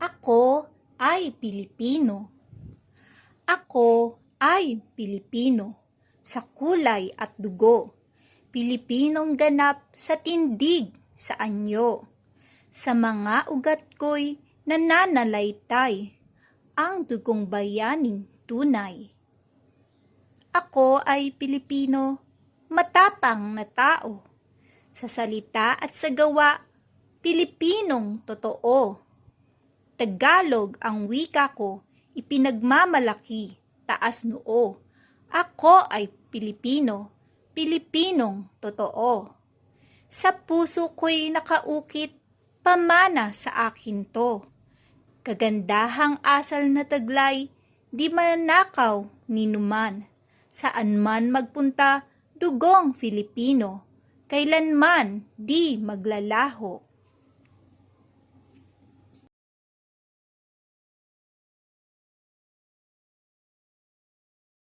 Ako ay Pilipino. Ako ay Pilipino sa kulay at dugo. Pilipinong ganap sa tindig sa anyo. Sa mga ugat ko'y nananalaytay ang dugong bayaning tunay. Ako ay Pilipino, matapang na tao. Sa salita at sa gawa, Pilipinong totoo. Tagalog ang wika ko, ipinagmamalaki, taas noo. Ako ay Pilipino, Pilipinong totoo. Sa puso ko'y nakaukit, pamana sa akin to. Kagandahang asal na taglay, di manakaw ni numan. Saan man magpunta, dugong Filipino. Kailanman di maglalaho.